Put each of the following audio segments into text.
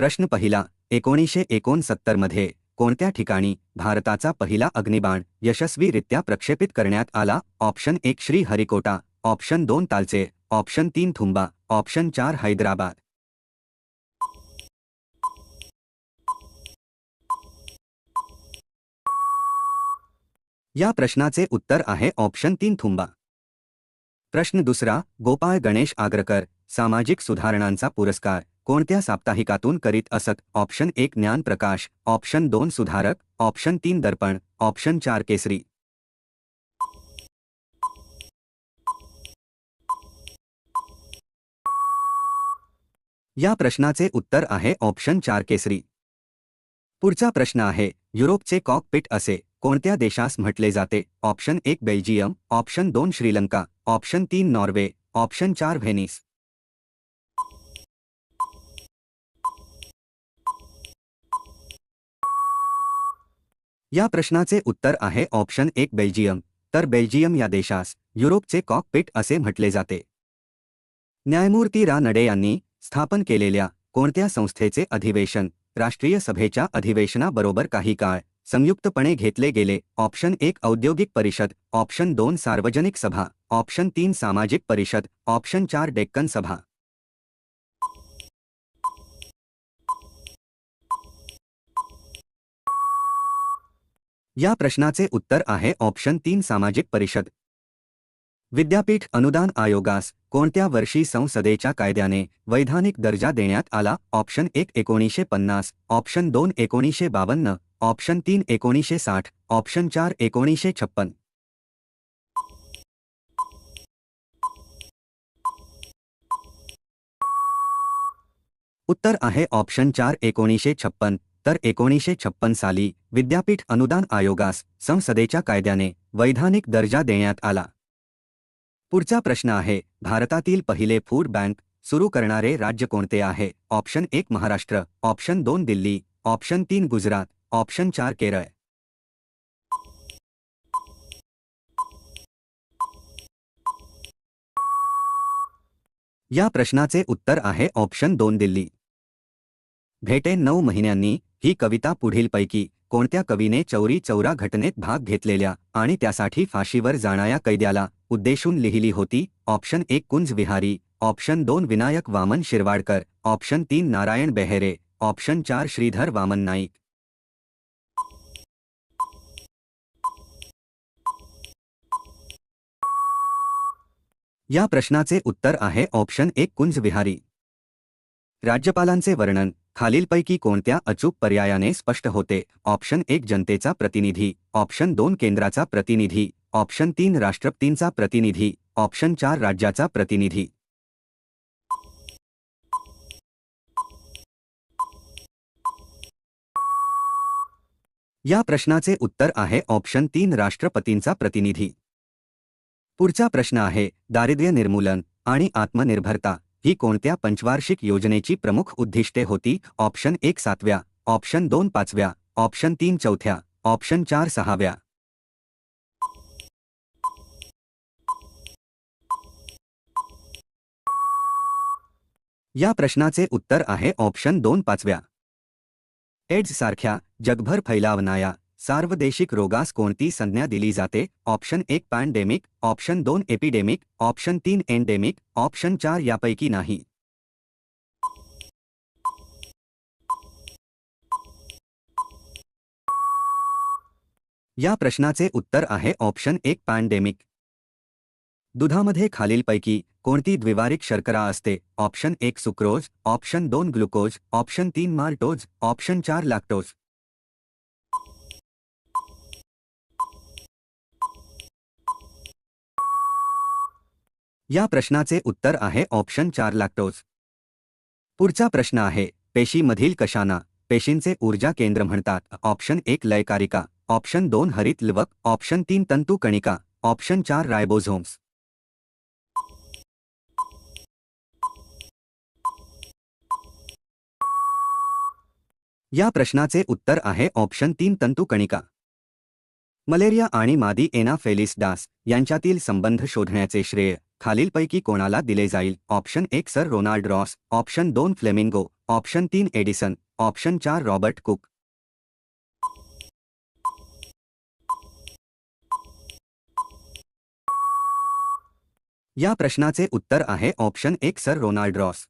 प्रश्न पहिला एकोणीसशे एकोणसत्तरमध्ये कोणत्या ठिकाणी भारताचा पहिला अग्निबाण यशस्वीरित्या प्रक्षेपित करण्यात आला? ऑप्शन एक श्री हरिकोटा ऑप्शन दोन तालचे. ऑप्शन तीन थुंबा. ऑप्शन चार हैदराबाद. या प्रश्नाचे उत्तर आहे ऑप्शन तीन थुंबा. प्रश्न दुसरा गोपाळ गणेश आग्रकर सामाजिक सुधारणांचा पुरस्कार. कोणत्या साप्ताहिकातून करीत असत? ऑप्शन एक, ज्ञान प्रकाश. ऑप्शन दोन, सुधारक. ऑप्शन तीन, दर्पण. ऑप्शन चार, केसरी. या प्रश्नाचे उत्तर आहे, ऑप्शन चार, केसरी. पुढचा प्रश्न आहे, युरोपचे कॉकपिट असे, कोणत्या देशास म्हटले जाते? ऑप्शन एक, बेल्जियम. ऑप्शन दोन, श्रीलंका. ऑप्शन तीन, नॉर्वे. ऑप्शन चार, व्हेनिस. या प्रश्नाचे उत्तर आहे ऑप्शन एक बेल्जियम. तर बेल्जियम या देशास, युरोपचे कॉकपिट असे म्हटले जाते. न्यायमूर्ती रा. नडे यांनी स्थापन केलेल्या कोणत्या संस्थेचे अधिवेशन, राष्ट्रीय सभेच्या अधिवेशनाबरोबर काही काळ संयुक्तपणे घेतले गेले? ऑप्शन एक औद्योगिक परिषद, ऑप्शन दोन सार्वजनिक सभा, ऑप्शन तीन सामाजिक परिषद, ऑप्शन चार डेक्कन सभा. या प्रश्नाचे उत्तर आहे ऑप्शन तीन सामाजिक परिषद. विद्यापीठ अनुदान आयोगास कोणत्या वर्षी संसदेच्या कायद्याने वैधानिक दर्जा देण्यात आला? ऑप्शन एक एकोणीसशे पन्नास ऑप्शन दोन एकोणीसशे बावन्न ऑप्शन तीन एकोणीसशे साठ ऑप्शन चार एकोणीसशे छप्पन. उत्तर आहे ऑप्शन चार एकोणीसशे छप्पन तर एकोणीसशे छप्पन साली विद्यापीठ अनुदान आयोगास संसदेच्या कायद्याने वैधानिक दर्जा देण्यात आला. पुढचा प्रश्न आहे भारतातील पहिले फूड बँक सुरू करणारे राज्य कोणते आहे? ऑप्शन एक महाराष्ट्र ऑप्शन दोन दिल्ली ऑप्शन तीन गुजरात ऑप्शन चार केरळ. या प्रश्नाचे उत्तर आहे ऑप्शन दोन दिल्ली. भेटे नऊ महिन्यांनी ही कविता पुढीलपैकी कोणत्या कवीने चौरी चौरा घटनेत भाग घेतलेल्या आणि त्यासाठी फाशीवर जाणाऱ्या कैद्याला उद्देशून लिहिली होती? ऑप्शन एक कुंज विहारी ऑप्शन दोन विनायक वामन शिरवाडकर ऑप्शन तीन नारायण बेहेरे ऑप्शन चार श्रीधर वामन नाईक. या प्रश्नाचे उत्तर आहे ऑप्शन एक कुंज विहारी. राज्यपालांचे वर्णन खालीलपैकी कोणत्या अचूक पर्यायाने स्पष्ट होते? ऑप्शन एक जनतेचा प्रतिनिधी. ऑप्शन दोन केंद्राचा प्रतिनिधी. ऑप्शन तीन राष्ट्रपतींचा प्रतिनिधी. ऑप्शन चार राज्याचा प्रतिनिधी. या प्रश्नाचे उत्तर आहे ऑप्शन तीन राष्ट्रपतींचा प्रतिनिधी. पुढचा प्रश्न आहे दारिद्र्य निर्मूलन आणि आत्मनिर्भरता. ही कोणत्या पंचवार्षिक योजनेची प्रमुख उद्दिष्टे होती? ऑप्शन एक सातव्या ऑप्शन दोन पाचव्या ऑप्शन तीन चौथ्या ऑप्शन चार सहाव्या. या प्रश्नाचे उत्तर आहे ऑप्शन दोन पाचव्या. एड्स सारख्या जगभर फैलावणाया सार्वदेशिक रोगास कोणती संज्ञा दिली जाते? ऑप्शन एक पॅन्डेमिक ऑप्शन दोन एपिडेमिक ऑप्शन तीन एंडेमिक ऑप्शन चार यापैकी नाही. या प्रश्नाचे उत्तर आहे ऑप्शन एक पॅन्डेमिक. दुधामध्ये खालीलपैकी कोणती द्विवारिक शर्करा असते? ऑप्शन एक सुक्रोज ऑप्शन दोन ग्लुकोज ऑप्शन तीन मार्टोज ऑप्शन चार लॅक्टोज. या प्रश्नाचे उत्तर आहे ऑप्शन चार लॅक्टोज. पुढचा प्रश्न आहे पेशीमधील कशाना? पेशींचे ऊर्जा केंद्र म्हणतात. ऑप्शन एक लयकारिका. ऑप्शन दोन हरित लवक. ऑप्शन तीन तंतू कणिका. ऑप्शन चार रायबोझोम्स. या प्रश्नाचे उत्तर आहे ऑप्शन तीन तंतू कणिका. मलेरिया आणि मादी एनाफेलिस डास यांच्यातील संबंध शोधण्याचे श्रेय. खालीलपैकी कोणाला दिले जाईल? ऑप्शन एक सर रोनाल्ड रॉस. ऑप्शन दोन फ्लेमिंगो. ऑप्शन तीन एडिसन. ऑप्शन चार रॉबर्ट कुक. या प्रश्नाचे उत्तर आहे. ऑप्शन एक सर रोनाल्ड रॉस.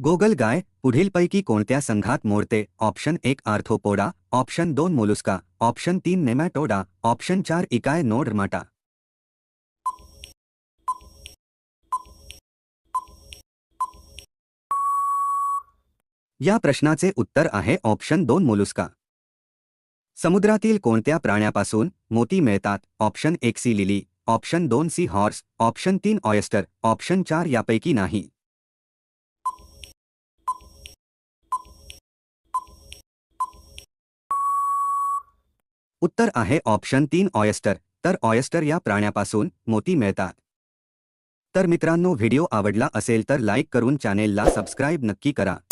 गोगल गाय पुढीलपैकी कोणत्या संघात मोडते? ऑप्शन एक आर्थोपोडा. ऑप्शन दोन मोलुस्का. ऑप्शन तीन नेमॅटोडा. ऑप्शन चार इकाय नोडर्माटा. या प्रश्नाचे उत्तर आहे ऑप्शन दोन मोलुस्का. समुद्रातील कोणत्या प्राण्यापासून मोती मिळतात? ऑप्शन एक सी लिली ऑप्शन दोन सी हॉर्स ऑप्शन तीन ऑयस्टर ऑप्शन चार यापैकी नाही. उत्तर आहे ऑप्शन तीन ऑयस्टर तर ऑयस्टर या प्राण्यापासून मोती मिळतात. तर मित्रांनो व्हिडिओ आवडला असेल तर लाईक करून चॅनेलला सबस्क्राईब नक्की करा.